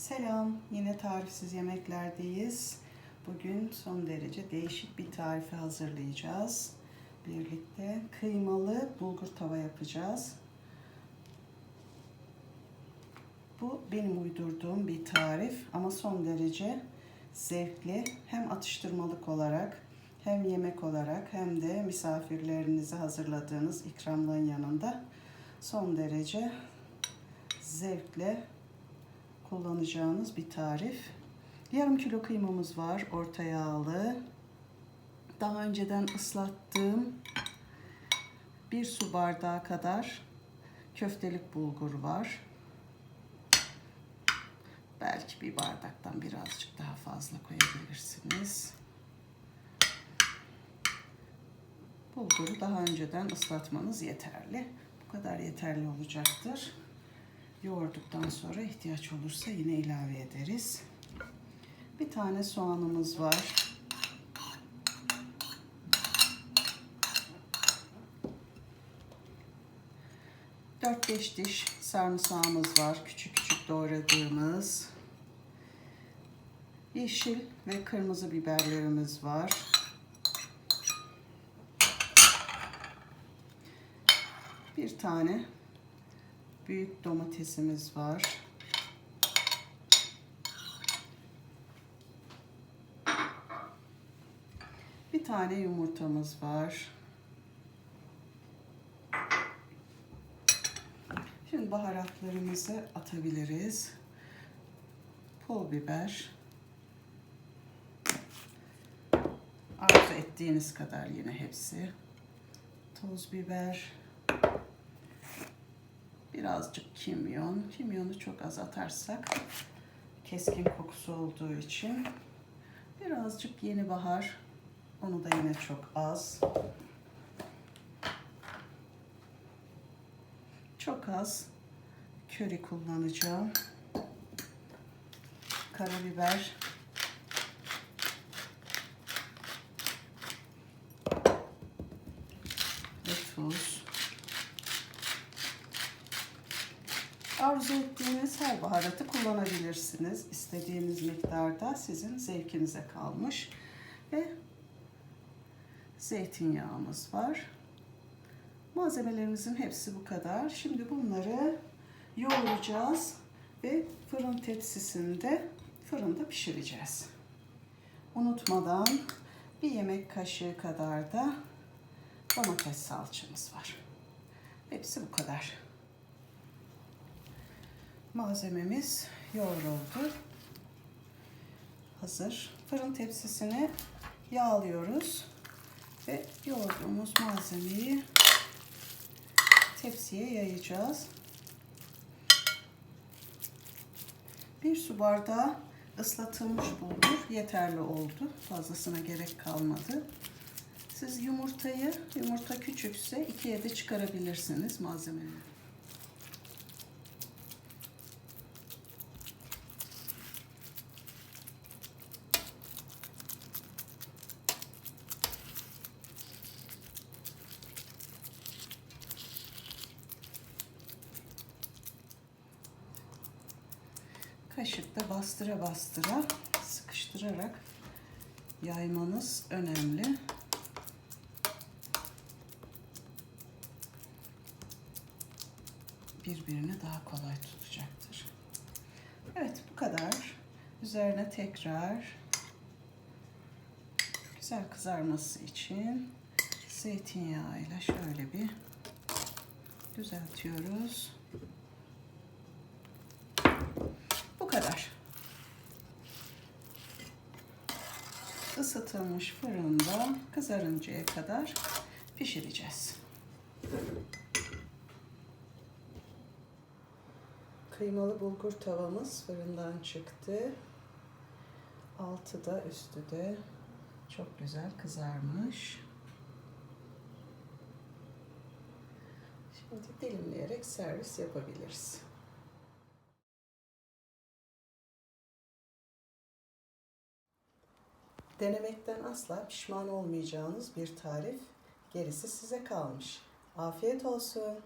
Selam, yine tarifsiz yemeklerdeyiz. Bugün son derece değişik bir tarifi hazırlayacağız. Birlikte kıymalı bulgur tava yapacağız. Bu benim uydurduğum bir tarif ama son derece zevkli. Hem atıştırmalık olarak hem yemek olarak hem de misafirlerinize hazırladığınız ikramlığın yanında son derece zevkle kullanacağınız bir tarif. Yarım kilo kıymamız var, orta yağlı. Daha önceden ıslattığım bir su bardağı kadar köftelik bulgur var. Belki bir bardaktan birazcık daha fazla koyabilirsiniz. Bulguru daha önceden ıslatmanız yeterli. Bu kadar yeterli olacaktır. Yoğurduktan sonra ihtiyaç olursa yine ilave ederiz. Bir tane soğanımız var. Dört beş diş sarımsağımız var. Küçük küçük doğradığımız. Yeşil ve kırmızı biberlerimiz var. Bir tane büyük domatesimiz var. Bir tane yumurtamız var. Şimdi baharatlarımızı atabiliriz. Pul biber. Arzu ettiğiniz kadar yine hepsi. Toz biber. Birazcık kimyon. Kimyonu çok az atarsak keskin kokusu olduğu için. Birazcık yeni bahar. Onu da yine çok az. Çok az köri kullanacağım. Karabiber. Ve tuz. Arzu ettiğiniz her baharatı kullanabilirsiniz. İstediğiniz miktarda sizin zevkinize kalmış. Ve zeytinyağımız var. Malzemelerimizin hepsi bu kadar. Şimdi bunları yoğuracağız ve fırın tepsisinde fırında pişireceğiz. Unutmadan bir yemek kaşığı kadar da domates salçamız var. Hepsi bu kadar. Malzememiz yoğruldu. Hazır. Fırın tepsisini yağlıyoruz ve yoğurduğumuz malzemeyi tepsiye yayacağız. Bir su bardağı ıslatılmış bulgur yeterli oldu. Fazlasına gerek kalmadı. Siz yumurtayı, yumurta küçükse ikiye de çıkarabilirsiniz malzemeleri. Kaşıkla bastıra bastıra sıkıştırarak yaymanız önemli. Birbirini daha kolay tutacaktır. Evet bu kadar. Üzerine tekrar güzel kızarması için zeytinyağıyla şöyle bir düzeltiyoruz. Kadar. Isıtılmış fırında kızarıncaya kadar pişireceğiz. Kıymalı bulgur tavamız fırından çıktı. Altı da üstü de çok güzel kızarmış. Şimdi dilimleyerek servis yapabiliriz. Denemekten asla pişman olmayacağınız bir tarif. Gerisi size kalmış. Afiyet olsun.